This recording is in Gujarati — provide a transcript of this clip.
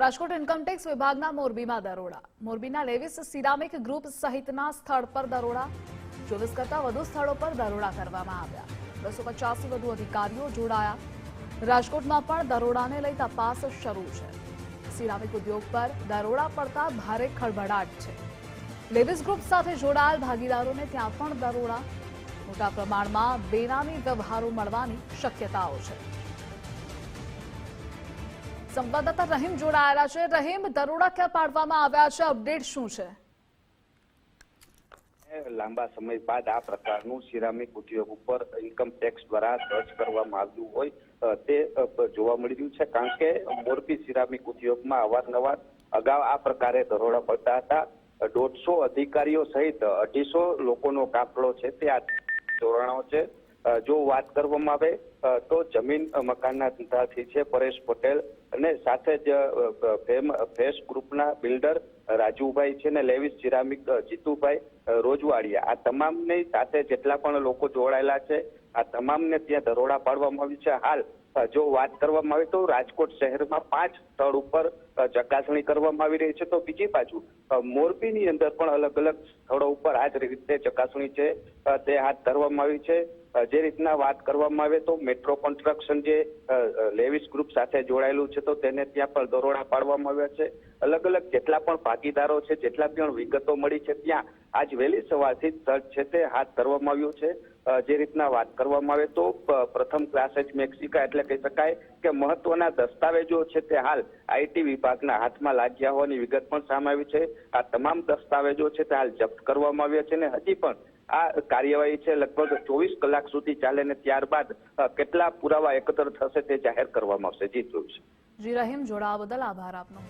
રાજકોટ ઇન્કમટેક્સ વિભાગના મોરબીમાં દરોડા. મોરબીના લેવિસ સિરામિક ગ્રુપ સહિતના સ્થળ પર દરોડા. ચોવીસ કરતા વધુ સ્થળો પર દરોડા કરવામાં આવ્યા. બસો પચાસથી વધુ અધિકારીઓ જોડાયા. રાજકોટમાં પણ દરોડાને લઈ તપાસ શરૂ છે. સિરામિક ઉદ્યોગ પર દરોડા પડતા ભારે ખળભળાટ છે. લેવિસ ગ્રુપ સાથે જોડાયેલ ભાગીદારોને ત્યાં પણ દરોડા. મોટા પ્રમાણમાં બેનામી વ્યવહારો મળવાની શક્યતાઓ છે. સંવાદદાતા રહીમ જોડાયેલા છે. રહીમ, દરોડા ક્યાં પાડવામાં આવ્યા છે? અપડેટ શું છે? લાંબા સમય બાદ આ પ્રકારનું સિરામિક ઉદ્યોગ ઉપર ઇન્કમ ટેક્સ દ્વારા સર્ચ કરવામાં આવ્યું હોય તે જોવા મળી રહ્યું છે. કારણ કે મોરબી સિરામિક ઉદ્યોગમાં અવારનવાર અગાઉ આ પ્રકારે દરોડા પડતા હતા. દોઢસો અધિકારીઓ સહિત અઢીસો લોકોનો કાફલો છે. તે આ ધોરણો છે. જો વાત કરવામાં આવે તો જમીન મકાનના ધંધાથી છે પરેશ પટેલ અને સાથે જ ફેમ, ફેસ ગ્રુપના બિલ્ડર રાજુભાઈ છે ને લેવિસ સિરામિક જીતુભાઈ રોજવાડિયા. આ તમામની સાથે જેટલા પણ લોકો જોડાયેલા છે, આ તમામને ત્યાં દરોડા પાડવામાં આવ્યું છે. હાલ જો વાત કરવામાં આવે તો રાજકોટ શહેરમાં પાંચ સ્થળ ઉપર ચકાસણી કરવામાં આવી રહી છે. તો બીજી બાજુ મોરબીની અંદર પણ અલગ અલગ સ્થળો ઉપર આ જ રીતે ચકાસણી છે. તે હાથ ધરવામાં આવી છે. જે રીતના વાત કરવામાં આવે તો મેટ્રો કન્સ્ટ્રક્શન જે લેવિસ ગ્રુપ સાથે જોડાયેલું છે તો તેને ત્યાં પણ દરોડા પાડવામાં આવ્યા છે. અલગ અલગ જેટલા પણ ભાગીદારો છે, જેટલા પણ વિગતો મળી છે, ત્યાં આજ વહેલી સવારથી જ સર્ચ છે તે હાથ ધરવામાં આવ્યું છે. જે રીતના વાત કરવામાં આવે તો પ્રથમ ક્લાસ જ મેક્સિકા એટલે કહી શકાય કે મહત્વના દસ્તાવેજો છે તે હાલ આઈટી વિભાગના હાથમાં લાગ્યા હોવાની વિગત પણ સામે આવી છે. આ તમામ દસ્તાવેજો છે તે હાલ જપ્ત કરવામાં આવ્યા છે ને હજી પણ આ કાર્યવાહી છે લગભગ ચોવીસ કલાક સુધી ચાલે ને ત્યારબાદ કેટલા પુરાવા એકત્ર થશે તે જાહેર કરવામાં આવશે. જી જોયું જી, રહીમ જોડાવા બદલ આભાર આપનો.